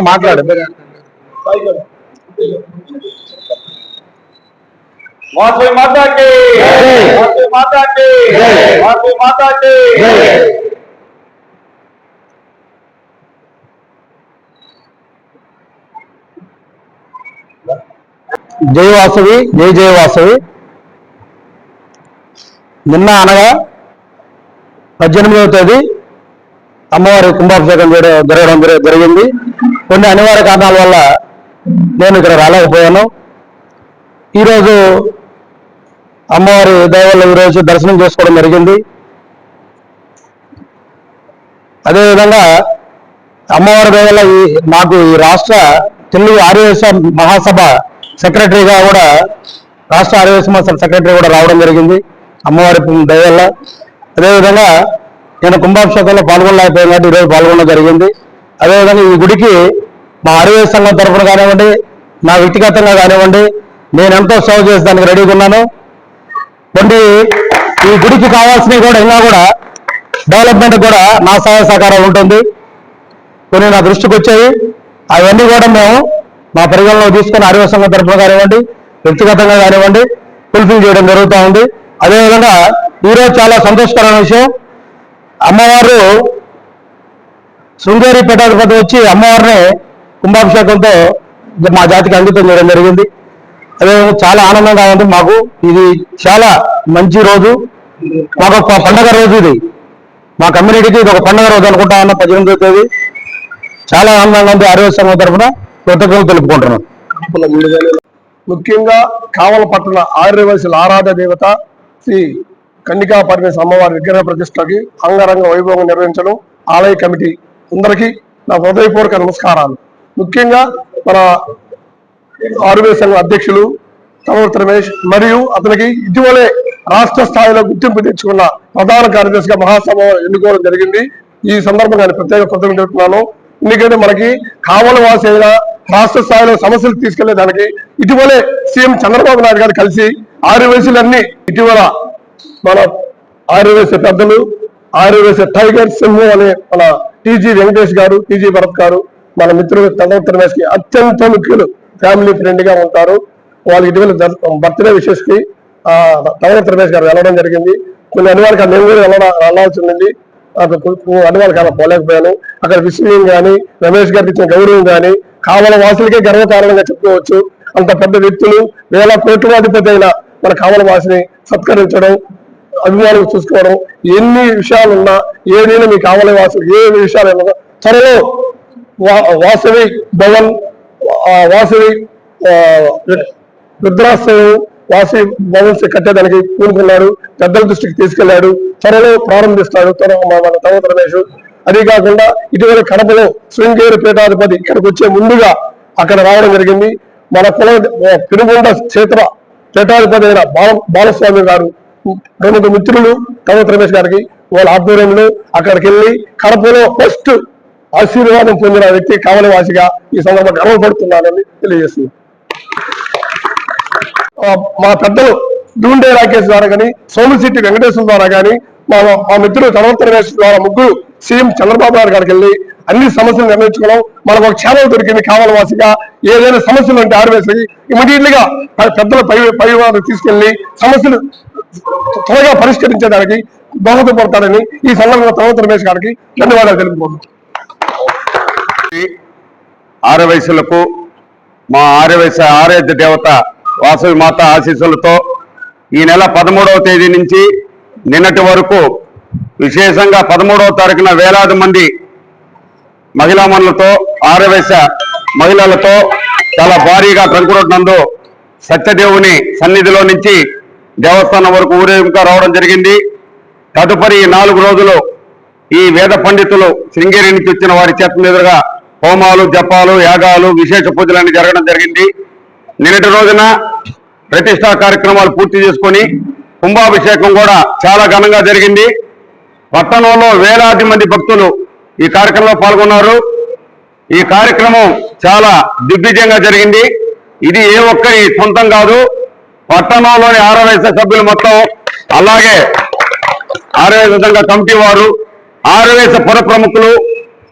తరఫున మాట్లాడు. వాసవి మాతాకి! జై. వాసవి మాతాకి! జై. వాసవి మాతాకి! జై! వాసవి జై జయ వాసవి. నిన్న అనగా పద్దెనిమిదవ తేదీ అమ్మవారి కుంభాభిషేకం జరగడం జరి- జరిగింది. కొన్ని అనివార్య కారణాల వల్ల నేను ఇక్కడ రాలేకపోయాను. ఈరోజు అమ్మవారి దయవల్ల ఈరోజు దర్శనం చేసుకోవడం జరిగింది. అదేవిధంగా అమ్మవారి దయవల్ల ఈ నాకు ఈ రాష్ట్ర తెలుగు ఆర్యవేశ మహాసభ సెక్రటరీగా కూడా రాష్ట్ర ఆర్యవేశ మహాసభ సెక్రటరీ కూడా రావడం జరిగింది అమ్మవారి దయవల్ల అదేవిధంగా నేను కుంభాభిషేకంలో పాల్గొనలేకపోయాను కాబట్టి ఈరోజు పాల్గొనడం జరిగింది. అదేవిధంగా ఈ గుడికి మా ఆరోగ్య సంఘం తరఫున కానివ్వండి నా వ్యక్తిగతంగా కానివ్వండి నేను ఎంతో సేవ చేసేదానికి రెడీగా ఉన్నాను. కొన్ని ఈ గుడికి కావాల్సినవి కూడా ఇంకా కూడా డెవలప్మెంట్ కూడా నా సహాయ సహకారం ఉంటుంది. కొన్ని నా దృష్టికి వచ్చాయి. అవన్నీ కూడా మేము మా పరిగణలో తీసుకుని ఆరోగ్య సంఘం తరఫున కానివ్వండి వ్యక్తిగతంగా కానివ్వండి ఫుల్ఫిల్ చేయడం జరుగుతూ ఉంది. అదేవిధంగా ఈరోజు చాలా సంతోషకరమైన విషయం. అమ్మవారు శృంగేరి పీఠాధిపతి వచ్చి అమ్మవారిని కుంభాభిషేకంతో మా జాతికి అంకితం చేయడం జరిగింది. అదే చాలా ఆనందంగా ఉంది మాకు. ఇది చాలా మంచి రోజు. మాకు ఒక పండగ రోజు ఇది. మా కమ్యూనిటీకి ఇది ఒక పండగ రోజు అనుకుంటా ఉన్న పద్దెనిమిదో తేదీ. చాలా ఆనందంగా ఉంది. ఆరోగ్య సంఘం తరఫున కృతజ్ఞతలు తెలుపుకుంటున్నాం. ముఖ్యంగా కావల పట్టణ ఆర్యవలసిన ఆరాధ దేవత శ్రీ కన్నికా పరమేశ్వర అమ్మవారి విగ్రహ ప్రతిష్టకి అంగరంగ వైభవంగా నిర్వహించడం ఆలయ కమిటీ అందరికీ నా హృదయపూర్వక నమస్కారాలు. ముఖ్యంగా మన ఆరువే సంఘం అధ్యక్షులు తమర్తి రమేష్ మరియు అతనికి ఇటీవలే రాష్ట్ర స్థాయిలో గుర్తింపు తెచ్చుకున్న ప్రధాన కార్యదర్శిగా మహాసభ ఎన్నుకోవడం జరిగింది. ఈ సందర్భంగా నేను ప్రత్యేక కృతజ్ఞతలు చెప్తున్నాను ఎందుకంటే మనకి కావల వాసి రాష్ట్ర స్థాయిలో సమస్యలు తీసుకెళ్ళే దానికి ఇటీవలే సీఎం చంద్రబాబు నాయుడు గారు కలిసి ఆరువేసులన్నీ ఇటీవల మన ఆరువేసే పెద్దలు ఆరువేసే టైగర్ సింహం అనే మన టీజీ వెంకటేష్ గారు టీజీ భరత్ గారు మన మిత్రులు తదవత్కి అత్యంత ముఖ్యులు ఫ్యామిలీ ఫ్రెండ్గా ఉంటారు. వాళ్ళు ఇటీవల బర్త్డే విషెస్కి తదవత్ రమేష్ గారు వెళ్ళడం జరిగింది. కొన్ని అనివార్య నేను కూడా వెళ్ళడం వెళ్ళాల్సి ఉండింది. అనివార్య కాలం పోలేకపోయాను. అక్కడ విషయం కానీ రమేష్ గారికి ఇచ్చిన గౌరవం కానీ కావల వాసులకే గర్వకారణంగా చెప్పుకోవచ్చు. అంత పెద్ద వ్యక్తులు వేల కోట్లాధిపతి అయిన మన కావల వాసిని సత్కరించడం అభిమానులు చూసుకోవడం ఎన్ని విషయాలు ఉన్నా ఏదైనా మీకు కావాలి వాసు ఏ విషయాలు ఉన్నా త్వరలో వా- వాసవి భవన్ వాసవి రుద్రాశ్రయం వాసవి భవన్స్ కట్టేదానికి పూనుకున్నాడు పెద్దల దృష్టికి తీసుకెళ్ళాడు త్వరలో ప్రారంభిస్తాడు త్వర మన తర్వాత రమేష్. అదే కాకుండా ఇటీవల కడపలో శృంగేరు పీఠాధిపతి ఇక్కడికి వచ్చే ముందుగా అక్కడ రావడం జరిగింది. మన కుల పెనుగొండ క్షేత్ర పీఠాధిపతి అయిన బాల బాలస్వామి గారు ప్రముఖ మిత్రులు తమత్ రమేష్ గారికి వాళ్ళ ఆధ్వర్యంలో అక్కడికి వెళ్ళి కడపలో ఫస్ట్ ఆశీర్వాదం పొందిన వ్యక్తి కావలవాసిగా ఈ సందర్భంగా గర్వపడుతున్నానని తెలియజేస్తుంది మా పెద్దలు దూండే రాకేష్ ద్వారా కానీ సోమశెట్టి వెంకటేశ్వర ద్వారా కానీ మా మా మిత్రులు తనవంత రమేష్ ద్వారా ముగ్గురు సీఎం చంద్రబాబు నాయుడు గారికి వెళ్ళి అన్ని సమస్యలు నిర్ణయించుకోవడం మనకు ఒక ఛానల్ దొరికింది కావాలవాసిగా. ఏదైనా సమస్యలు అంటే ఆర్వేసి ఇమీడియట్లీగా పెద్దల పై పరివారం తీసుకెళ్ళి సమస్యలు త్వరగా పరిష్కరించేదానికి దోహదపడతాడని ఈ సందర్భంగా తర్వాత రమేష్ గారికి ధన్యవాదాలు తెలుపుకుంటున్నాం. ఆరవయసులకు మా ఆర్యవైశ్య ఆరాధ్య దేవత వాసవి మాత ఆశీస్సులతో ఈ నెల పదమూడవ తేదీ నుంచి నిన్నటి వరకు విశేషంగా పదమూడవ తారీఖున వేలాది మంది మహిళామణులతో ఆరవేశ మహిళలతో చాలా భారీగా ట్రంకురోడ్ నందు సత్యదేవుని సన్నిధిలో నుంచి దేవస్థానం వరకు ఊరేగింపు రావడం జరిగింది. తదుపరి నాలుగు రోజులు ఈ వేద పండితులు శృంగేరి నుంచి వచ్చిన వారి చేత మీదుగా హోమాలు జపాలు యాగాలు విశేష పూజలన్నీ జరగడం జరిగింది. నిన్నటి రోజున ప్రతిష్టా కార్యక్రమాలు పూర్తి చేసుకొని కుంభాభిషేకం కూడా చాలా ఘనంగా జరిగింది. పట్టణంలో వేలాది మంది భక్తులు ఈ కార్యక్రమంలో పాల్గొన్నారు. ఈ కార్యక్రమం చాలా దిగ్విజయంగా జరిగింది. ఇది ఏ ఒక్కరి సొంతం కాదు. పట్టణంలోని ఆర్ఎస్ఎస్ సభ్యులు మొత్తం అలాగే ఆరవేశ సంఘ కమిటీ వారు ఆరవేశ పుర ప్రముఖులు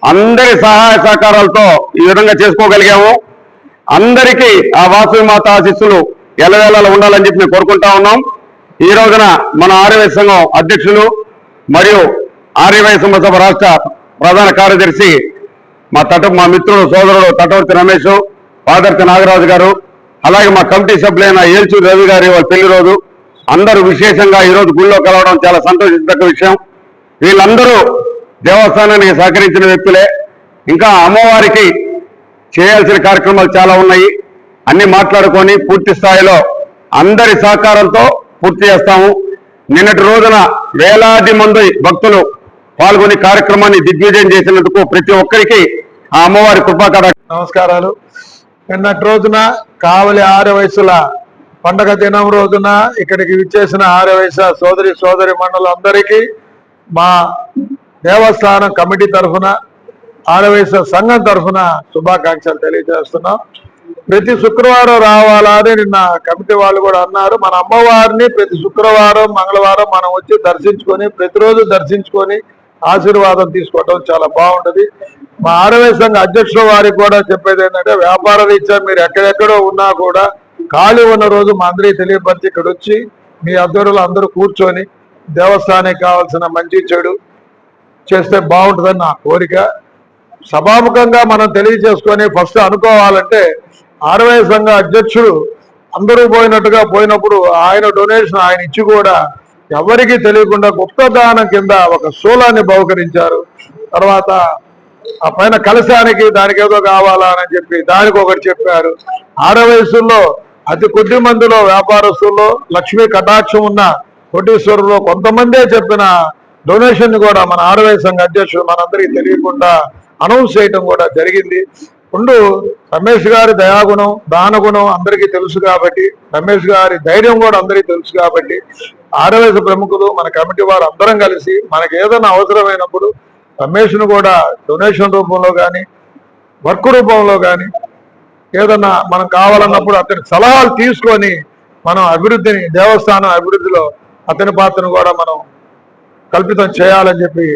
అందరి సహాయ సహకారాలతో ఈ విధంగా చేసుకోగలిగాము. అందరికీ ఆ వాసవి మాత ఆశిస్సులు ఎలవేళలు ఉండాలని చెప్పి మేము కోరుకుంటా ఉన్నాం. ఈ రోజున మన ఆర్యవై సంఘం అధ్యక్షులు మరియు ఆర్యవై సభ రాష్ట్ర ప్రధాన కార్యదర్శి మా తట మా మిత్రుడు సోదరుడు తటవర్తి రమేష్ పాదర్తి నాగరాజు గారు అలాగే మా కమిటీ సభ్యులైన ఏల్చూరు రవి గారి వాళ్ళ పెళ్ళి రోజు. అందరూ విశేషంగా ఈ రోజు గుళ్ళో కలవడం చాలా సంతోషించదగ్గ విషయం. వీళ్ళందరూ దేవస్థానానికి సహకరించిన వ్యక్తులే. ఇంకా అమ్మవారికి చేయాల్సిన కార్యక్రమాలు చాలా ఉన్నాయి. అన్ని మాట్లాడుకొని పూర్తి స్థాయిలో అందరి సహకారంతో పూర్తి చేస్తాము. నిన్నటి రోజున వేలాది మంది భక్తులు పాల్గొని కార్యక్రమాన్ని దిగ్విజయం చేసినందుకు ప్రతి ఒక్కరికి ఆ అమ్మవారి కృపాకర నమస్కారాలు. నిన్నటి రోజున కావలి ఆరు వయసుల పండగ దినం రోజున ఇక్కడికి విచ్చేసిన ఆరు వయసు సోదరి సోదరి మండలందరికీ మా దేవస్థానం కమిటీ తరఫున ఆరు వయసు సంఘం తరఫున శుభాకాంక్షలు తెలియజేస్తున్నాం. ప్రతి శుక్రవారం రావాలా అని నిన్న కమిటీ వాళ్ళు కూడా అన్నారు. మన అమ్మవారిని ప్రతి శుక్రవారం మంగళవారం మనం వచ్చి దర్శించుకొని ప్రతిరోజు దర్శించుకొని ఆశీర్వాదం తీసుకోవటం చాలా బాగుంటుంది. మా ఆరవై సంఘ అధ్యక్షుల వారికి కూడా చెప్పేది ఏంటంటే వ్యాపార రీత్యా మీరు ఎక్కడెక్కడో ఉన్నా కూడా ఖాళీ ఉన్న రోజు మా అందరికి తెలియపరిచి ఇక్కడ వచ్చి మీ అధ్వర్యులు అందరూ కూర్చొని దేవస్థానానికి కావాల్సిన మంచి చెడు చేస్తే బాగుంటుందని నా కోరిక. సభాముఖంగా మనం తెలియజేసుకొని ఫస్ట్ అనుకోవాలంటే ఆరవై సంఘ అధ్యక్షుడు అందరూ పోయినట్టుగా పోయినప్పుడు ఆయన డొనేషన్ ఆయన ఇచ్చి కూడా ఎవరికి తెలియకుండా గుప్తదానం కింద ఒక శూలాన్ని బహుకరించారు. తర్వాత ఆ పైన కలశానికి దానికి ఏదో కావాలా అని చెప్పి దానికి ఒకటి చెప్పారు. ఆడ వయసుల్లో అతి కొద్ది మందిలో వ్యాపారస్తుల్లో లక్ష్మీ కటాక్షం ఉన్న కోటీశ్వరులో కొంతమందే చెప్పిన డొనేషన్ కూడా మన ఆడవై సంఘ అధ్యక్షుడు మనందరికీ తెలియకుండా అనౌన్స్ చేయటం కూడా జరిగింది. ముందు రమేష్ గారి దయాగుణం దానగుణం అందరికీ తెలుసు కాబట్టి రమేష్ గారి ధైర్యం కూడా అందరికీ తెలుసు కాబట్టి ఆడవయసు ప్రముఖులు మన కమిటీ వారు అందరం కలిసి మనకి ఏదైనా అవసరమైనప్పుడు రమేష్ను కూడా డొనేషన్ రూపంలో కానీ వర్క్ రూపంలో కానీ ఏదన్నా మనం కావాలన్నప్పుడు అతని సలహాలు తీసుకొని మనం అభివృద్ధిని దేవస్థానం అభివృద్ధిలో అతని పాత్రను కూడా మనం కల్పితం చేయాలని చెప్పి